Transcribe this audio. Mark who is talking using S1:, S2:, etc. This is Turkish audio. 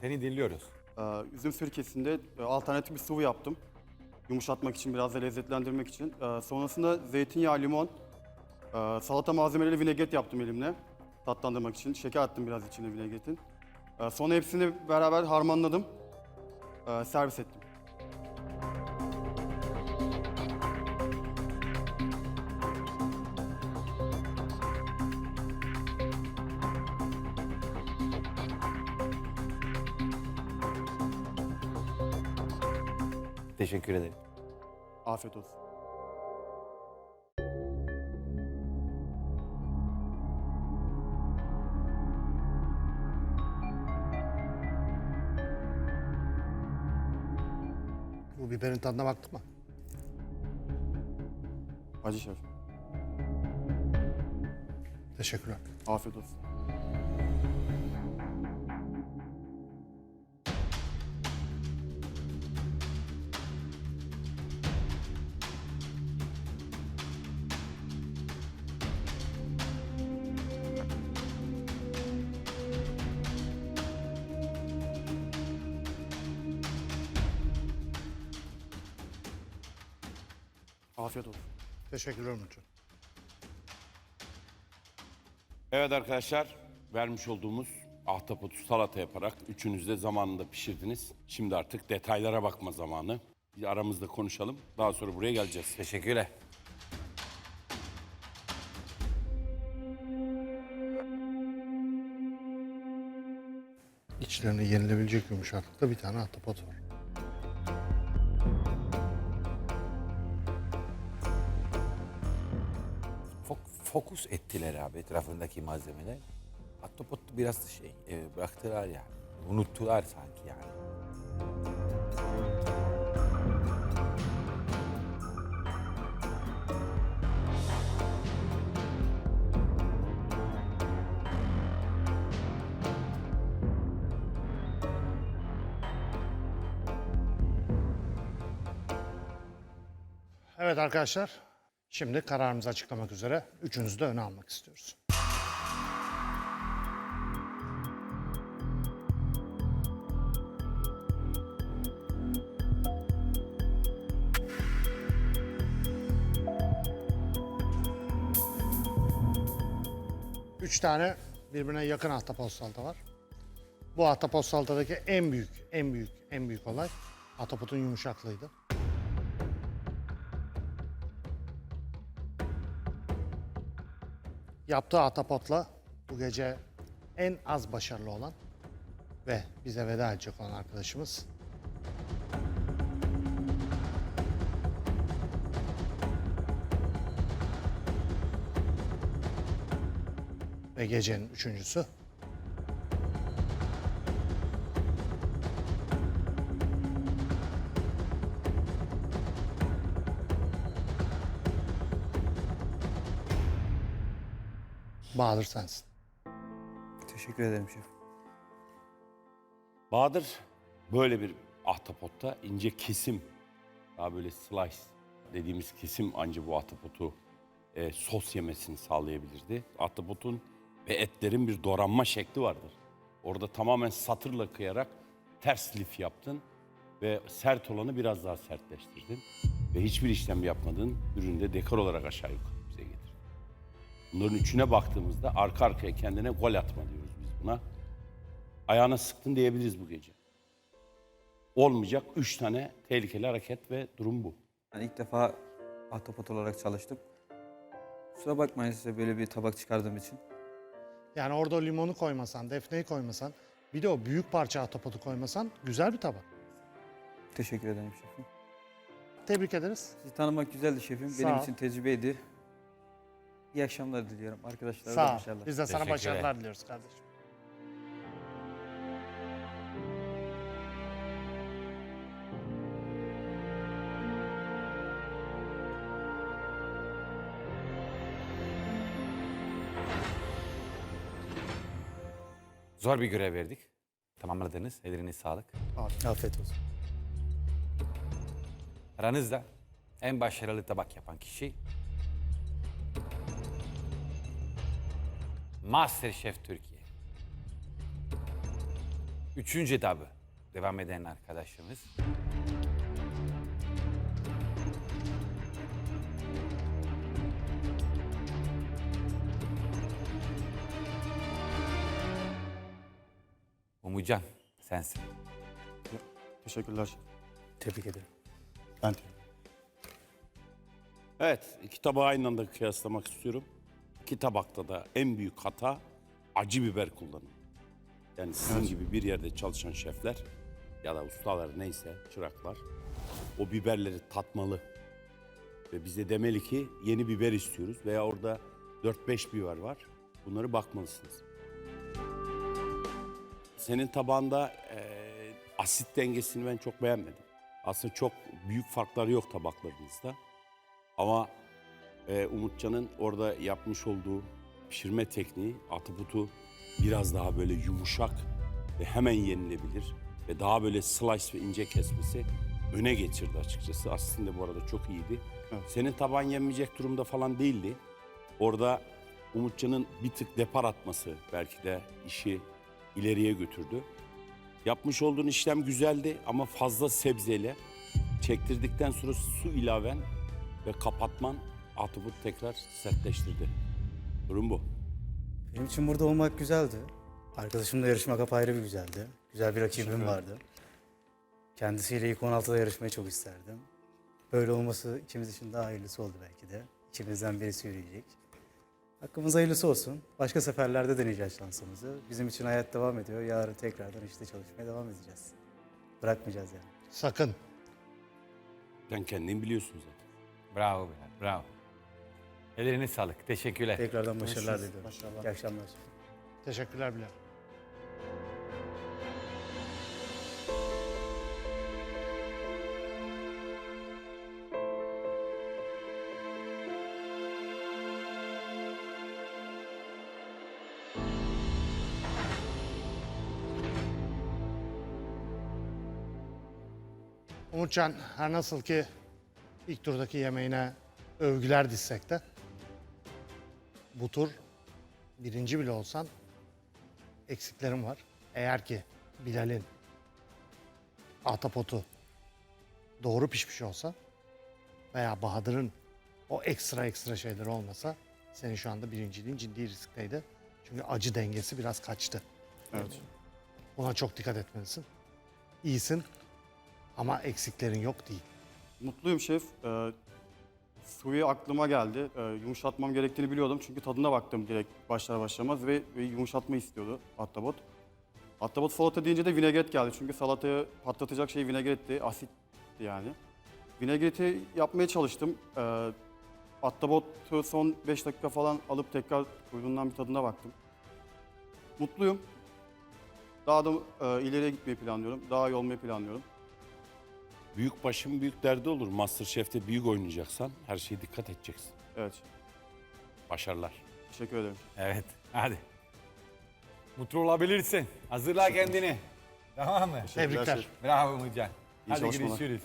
S1: Seni dinliyoruz.
S2: Ee, üzüm sirkesinde e, alternatif bir sıvı yaptım. Yumuşatmak için, biraz da lezzetlendirmek için. Ee, sonrasında zeytinyağı, limon, e, salata malzemeleri vinegret yaptım elimle. Tatlandırmak için. Şeker attım biraz içine vinegretin. Ee, sonra hepsini beraber harmanladım. Ee, servis ettim.
S1: Teşekkür ederim.
S2: Afiyet olsun.
S3: Bu biberin tadına baktın mı?
S2: Hacı Şef.
S3: Teşekkürler.
S2: Afiyet olsun. Afiyet olsun.
S3: Teşekkürler Umut'cuğum.
S4: Evet arkadaşlar, vermiş olduğumuz ahtapotu salata yaparak üçünüz de zamanında pişirdiniz. Şimdi artık detaylara bakma zamanı. Bir aramızda konuşalım. Daha sonra buraya geleceğiz.
S1: Teşekkürler.
S3: İçlerine yenilebilecek yumuşaklıkta bir tane ahtapot var.
S1: Fokus ettiler abi etrafındaki malzemeler. Ahtapot biraz şey e, bıraktılar yani. Unuttular sanki yani.
S3: Evet arkadaşlar. Şimdi kararımızı açıklamak üzere üçünüzü de öne almak istiyoruz. Üç tane birbirine yakın ahtapot var. Bu ahtapot en büyük, en büyük, en büyük olay ahtapotun yumuşaklığıydı. Yaptığı atapotla bu gece en az başarılı olan ve bize veda edecek olan arkadaşımız. Ve gecenin üçüncüsü Bahadır sensin.
S5: Teşekkür ederim şef.
S4: Bahadır böyle bir ahtapotta ince kesim, daha böyle slice dediğimiz kesim anca bu ahtapotu e, sos yemesini sağlayabilirdi. Ahtapotun ve etlerin bir doğranma şekli vardır. Orada tamamen satırla kıyarak ters lif yaptın ve sert olanı biraz daha sertleştirdin. Ve hiçbir işlem yapmadın, üründe dekor olarak aşağı yukarı. Bunların üçüne baktığımızda arka arkaya kendine gol atma diyoruz biz buna. Ayağına sıktın diyebiliriz bu gece. Olmayacak üç tane tehlikeli hareket ve durum bu.
S5: Ben ilk defa ahtapot olarak çalıştım. Kusura bakmayın size böyle bir tabak çıkardığım için.
S3: Yani orada o limonu koymasan, defneyi koymasan, bir de o büyük parça ahtapotu koymasan güzel bir tabak.
S5: Teşekkür ederim şefim.
S3: Tebrik ederiz.
S5: Sizi tanımak güzeldi şefim.
S3: Sağ
S5: Benim
S3: ol.
S5: için tecrübeydi. İyi akşamlar diliyorum arkadaşlar.
S3: Sağ ol.
S5: başarılar.
S3: Biz de sana başarılar diliyoruz kardeşim.
S1: Zor bir görev verdik. Tamamladınız. Elleriniz sağlık.
S3: Afiyet olsun.
S1: Aranızda en başarılı tabak yapan kişi Masterchef Türkiye. Üçüncü etabı devam eden arkadaşımız. Umucan sensin.
S2: Teşekkürler.
S5: Tebrik ederim.
S2: Ben
S4: Evet, iki tabağı aynı anda kıyaslamak istiyorum. İki tabakta da en büyük hata acı biber kullanımı. Yani sizin gibi bir yerde çalışan şefler ya da ustalar neyse çıraklar o biberleri tatmalı. Ve bize demeli ki yeni biber istiyoruz veya orada 4-5 biber var. Bunları bakmalısınız. Senin tabağında eee, asit dengesini ben çok beğenmedim. Aslında çok büyük farklar yok tabaklarınızda. Ama e, Umutcan'ın orada yapmış olduğu pişirme tekniği atiputu biraz daha böyle yumuşak ve hemen yenilebilir ve daha böyle slice ve ince kesmesi öne geçirdi açıkçası. Aslında bu arada çok iyiydi.
S2: Evet.
S4: Senin taban yenmeyecek durumda falan değildi. Orada Umutcan'ın bir tık depar atması belki de işi ileriye götürdü. Yapmış olduğun işlem güzeldi ama fazla sebzeyle çektirdikten sonra su ilaven ve kapatman atımı tekrar sertleştirdi. Durum bu.
S6: Benim için burada olmak güzeldi. Arkadaşımla yarışmak apayrı bir güzeldi. Güzel bir rakibim vardı. Kendisiyle ilk 16'da yarışmayı çok isterdim. Böyle olması ikimiz için daha hayırlısı oldu belki de. İkimizden birisi yürüyecek. Hakkımız hayırlısı olsun. Başka seferlerde deneyeceğiz şansımızı. Bizim için hayat devam ediyor. Yarın tekrardan işte çalışmaya devam edeceğiz. Bırakmayacağız yani.
S3: Sakın.
S4: Sen kendin biliyorsun zaten.
S1: Bravo Bilal, bravo. Ellerine sağlık. Teşekkürler.
S6: Tekrardan başarılar
S2: Görüşürüz.
S6: diliyorum.
S2: Başarılar.
S6: İyi akşamlar.
S3: Teşekkürler Bilal. Umutcan her nasıl ki ilk turdaki yemeğine övgüler dizsek de bu tur birinci bile olsan eksiklerim var. Eğer ki Bilal'in ahtapotu doğru pişmiş olsa veya Bahadır'ın o ekstra ekstra şeyleri olmasa senin şu anda birinciliğin ciddi riskteydi. Çünkü acı dengesi biraz kaçtı.
S2: Evet.
S3: Buna çok dikkat etmelisin. İyisin ama eksiklerin yok değil.
S2: Mutluyum şef. Ee, suyu aklıma geldi. Ee, yumuşatmam gerektiğini biliyordum. Çünkü tadına baktım direkt başlar başlamaz ve, ve yumuşatma istiyordu Atabot. Atabot salata deyince de vinegret geldi. Çünkü salatayı patlatacak şey vinegretti, asitti yani. Vinegreti yapmaya çalıştım. Ee, Atabot'u son 5 dakika falan alıp tekrar kuyruğundan bir tadına baktım. Mutluyum. Daha da e, ileriye gitmeyi planlıyorum. Daha iyi olmayı planlıyorum.
S4: Büyük başın büyük derdi olur. Masterchef'te büyük oynayacaksan her şeye dikkat edeceksin.
S2: Evet.
S4: Başarılar.
S2: Teşekkür ederim.
S1: Evet, hadi. Mutlu olabilirsin. Hazırla kendini. Tamam mı?
S3: Tebrikler.
S1: Bravo.
S2: İyi
S1: Hadi
S2: çalışmalar.
S1: görüşürüz.